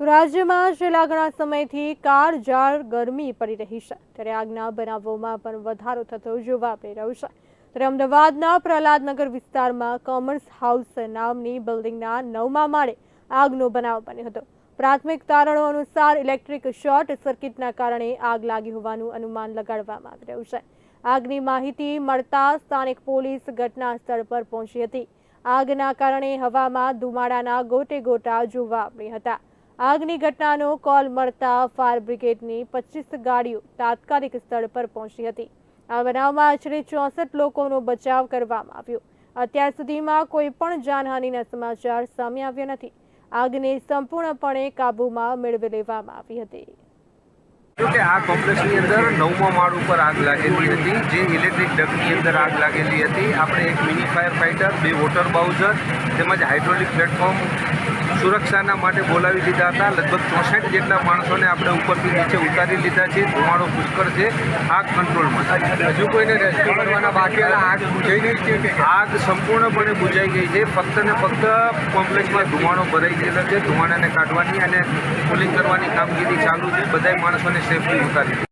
તો રાજ્યમાં છેલ્લા ઘણા સમયથી કાળઝાળ ગરમી પડી રહી છે. ત્યારે આગના બનાવોમાં પણ વધારો થતો જોવા મળી રહ્યો છે. ત્યારે અમદાવાદના પ્રહલાદનગર વિસ્તારમાં કોમર્સ હાઉસ નામની બિલ્ડિંગના નવમા માળે આગનો બનાવ બન્યો હતો. પ્રાથમિક તારણો અનુસાર ઇલેક્ટ્રિક શોર્ટ સર્કિટના કારણે આગ લાગી હોવાનું અનુમાન લગાડવામાં આવી રહ્યું છે. આગની માહિતી મળતા સ્થાનિક પોલીસ ઘટના સ્થળ પર પહોંચી હતી. આગના કારણે હવામાં ધુમાડાના ગોટે ગોટા જોવા મળ્યા હતા. આગની ઘટનાનો કોલ મળતા ફાયર બ્રિગેડની પચીસ ગાડીઓ તાત્કાલિક સ્થળ પર પહોંચી હતી. આ બનાવમાં આશરે ચોસઠ લોકોનો બચાવ કરવામાં આવ્યો. અત્યાર સુધીમાં કોઈ પણ જાનહાનિના સમાચાર સામે આવ્યા નથી. આગને સંપૂર્ણપણે કાબૂમાં મેળવી લેવામાં આવી હતી. જોકે આ કોમ્પ્લેક્સની અંદર નવમો માળ ઉપર આગ લાગેલી હતી. જે ઇલેક્ટ્રિક ડગની અંદર આગ લાગેલી હતી. આપણે એક મિની ફાયર ફાઇટર બે વોટર બાઉઝર તેમજ હાઇડ્રોલિક પ્લેટફોર્મ સુરક્ષાના માટે બોલાવી લીધા હતા. લગભગ ચોસઠ જેટલા માણસોને આપણે ઉપરથી નીચે ઉતારી લીધા છે. ધુમાડો પુષ્કળ છે આગ કંટ્રોલમાં. હજુ કોઈને રેસ્ક્યુ કરવાના બાકી આગ બુજાઈ ગઈ છે આગ સંપૂર્ણપણે બુજાઈ ગઈ છે. ફક્ત ને ફક્ત કોમ્પ્લેક્સમાં ધુમાડો ભરાઈ ગયેલો છે. ધુમાડાને કાઢવાની અને કુલિંગ કરવાની કામગીરી ચાલુ છે. બધાય માણસોને સેફલી ઉતારી.